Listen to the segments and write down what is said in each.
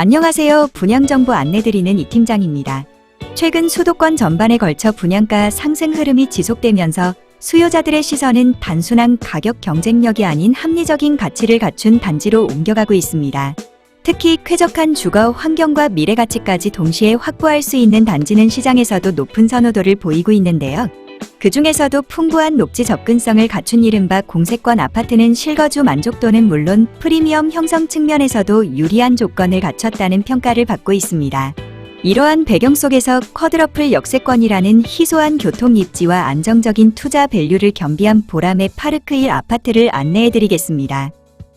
안녕하세요. 분양정보 안내드리는 이 팀장입니다. 최근 수도권 전반에 걸쳐 분양가 상승 흐름이 지속되면서 수요자들의 시선은 단순한 가격 경쟁력이 아닌 합리적인 가치를 갖춘 단지로 옮겨가고 있습니다. 특히 쾌적한 주거 환경과 미래 가치까지 동시에 확보할 수 있는 단지는 시장에서도 높은 선호도를 보이고 있는데요. 그 중에서도 풍부한 녹지 접근성을 갖춘 이른바 공세권 아파트는 실거주 만족도는 물론 프리미엄 형성 측면에서도 유리한 조건을 갖췄다는 평가를 받고 있습니다. 이러한 배경 속에서 쿼드러플 역세권이라는 희소한 교통 입지와 안정적인 투자 밸류를 겸비한 보람의 파르크힐 아파트를 안내해 드리겠습니다.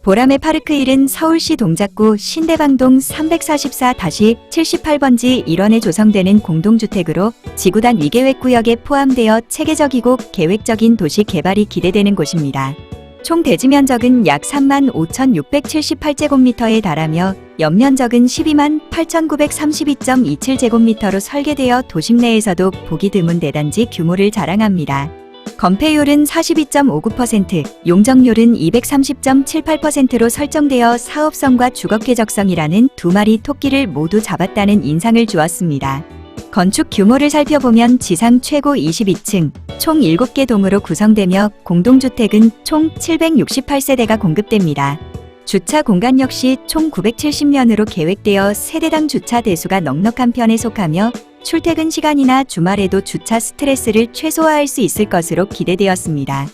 보람의 파르크힐은 서울시 동작구 신대방동 344-78번지 1원에 조성되는 공동주택으로 지구단 위계획구역에 포함되어 체계적이고 계획적인 도시 개발이 기대되는 곳입니다. 총 대지 면적은 약 3만 5,678제곱미터에 달하며 연면적은 12만 8,932.27제곱미터로 설계되어 도심 내에서도 보기 드문 대단지 규모를 자랑합니다. 건폐율은 42.59%, 용적률은 230.78%로 설정되어 사업성과 주거쾌적성이라는 두 마리 토끼를 모두 잡았다는 인상을 주었습니다. 건축 규모를 살펴보면 지상 최고 22층, 총 7개 동으로 구성되며 공동주택은 총 768세대가 공급됩니다. 주차 공간 역시 총 970면으로 계획되어 세대당 주차 대수가 넉넉한 편에 속하며 출퇴근 시간이나 주말에도 주차 스트레스를 최소화할 수 있을 것으로 기대되었습니다.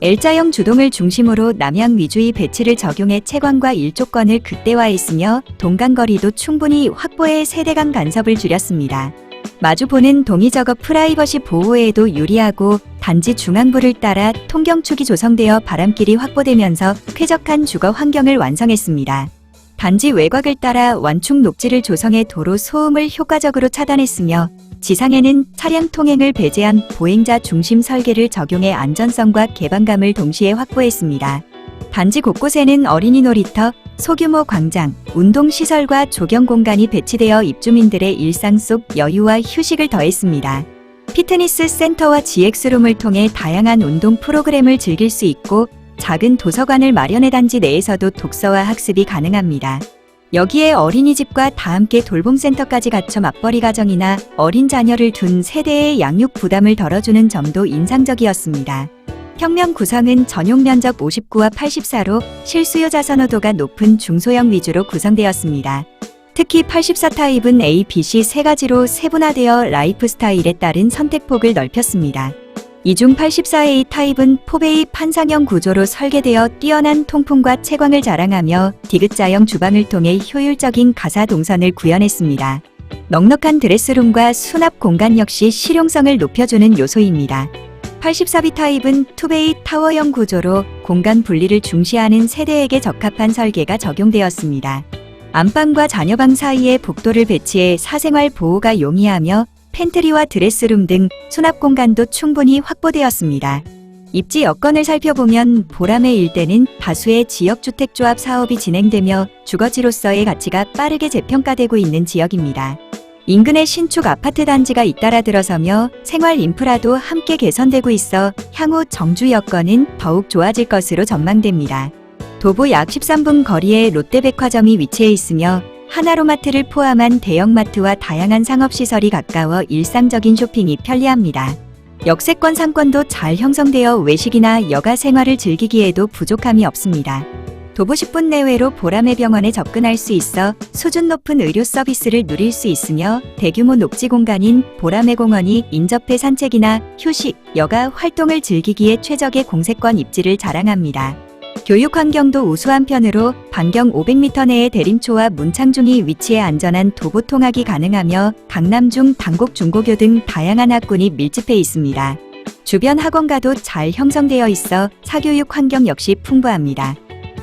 L자형 주동을 중심으로 남향 위주의 배치를 적용해 채광과 일조권을 극대화했으며 동간거리도 충분히 확보해 세대간 간섭을 줄였습니다. 마주 보는 동의적업 프라이버시 보호에도 유리하고 단지 중앙부를 따라 통경축이 조성되어 바람길이 확보되면서 쾌적한 주거 환경을 완성했습니다. 단지 외곽을 따라 완충 녹지를 조성해 도로 소음을 효과적으로 차단했으며 지상에는 차량 통행을 배제한 보행자 중심 설계를 적용해 안전성과 개방감을 동시에 확보했습니다. 단지 곳곳에는 어린이 놀이터, 소규모 광장, 운동시설과 조경 공간이 배치되어 입주민들의 일상 속 여유와 휴식을 더했습니다. 피트니스 센터와 GX룸을 통해 다양한 운동 프로그램을 즐길 수 있고 작은 도서관을 마련해 단지 내에서도 독서와 학습이 가능합니다. 여기에 어린이집과 다 함께 돌봄센터까지 갖춰 맞벌이 가정이나 어린 자녀를 둔 세대의 양육 부담을 덜어주는 점도 인상적이었습니다. 평면 구성은 전용 면적 59와 84로 실수요자 선호도가 높은 중소형 위주로 구성되었습니다. 특히 84 타입은 A, B, C 세 가지로 세분화되어 라이프 스타일에 따른 선택폭을 넓혔습니다. 이중 84A 타입은 포베이 판상형 구조로 설계되어 뛰어난 통풍과 채광을 자랑하며 디귿자형 주방을 통해 효율적인 가사 동선을 구현했습니다. 넉넉한 드레스룸과 수납 공간 역시 실용성을 높여주는 요소입니다. 84B 타입은 투베이 타워형 구조로 공간 분리를 중시하는 세대에게 적합한 설계가 적용되었습니다. 안방과 자녀방 사이에 복도를 배치해 사생활 보호가 용이하며 팬트리와 드레스룸 등 수납 공간도 충분히 확보되었습니다. 입지 여건을 살펴보면 보람의 일대는 다수의 지역주택조합 사업이 진행되며 주거지로서의 가치가 빠르게 재평가되고 있는 지역입니다. 인근에 신축 아파트 단지가 잇따라 들어서며 생활 인프라도 함께 개선되고 있어 향후 정주 여건은 더욱 좋아질 것으로 전망됩니다. 도보 약 13분 거리에 롯데백화점이 위치해 있으며 하나로마트를 포함한 대형마트와 다양한 상업시설이 가까워 일상적인 쇼핑이 편리합니다. 역세권 상권도 잘 형성되어 외식이나 여가 생활을 즐기기에도 부족함이 없습니다. 도보 10분 내외로 보람의 병원에 접근할 수 있어 수준 높은 의료 서비스를 누릴 수 있으며 대규모 녹지 공간인 보람의 공원이 인접해 산책이나 휴식, 여가 활동을 즐기기에 최적의 공세권 입지를 자랑합니다. 교육 환경도 우수한 편으로 반경 500m 내의 대림초와 문창중이 위치해 안전한 도보 통학이 가능하며 강남 중 당곡 중고교 등 다양한 학군이 밀집해 있습니다. 주변 학원가도 잘 형성되어 있어 사교육 환경 역시 풍부합니다.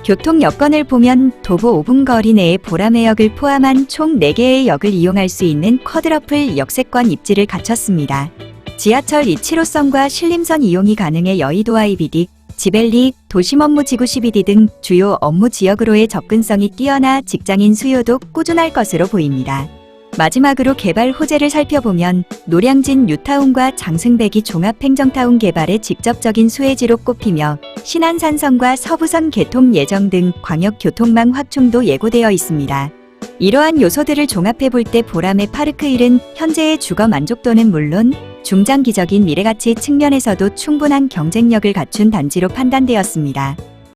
교통 여건을 보면 도보 5분 거리 내에 보라매역을 포함한 총 4개의 역을 이용할 수 있는 쿼드러플 역세권 입지를 갖췄습니다. 지하철 275선과 신림선 이용이 가능해 여의도 IBD, 지벨리, 도심 업무 지구 CBD 등 주요 업무 지역으로의 접근성이 뛰어나 직장인 수요도 꾸준할 것으로 보입니다. 마지막으로 개발 호재를 살펴보면 노량진 뉴타운과 장승배기 종합행정타운 개발의 직접적인 수혜지로 꼽히며 신안산선과 서부선 개통 예정 등 광역교통망 확충도 예고되어 있습니다. 이러한 요소들을 종합해 볼 때 보람의 파르크힐은 현재의 주거 만족도는 물론 중장기적인 미래가치 측면에서도 충분한 경쟁력을 갖춘 단지로 판단되었습니다.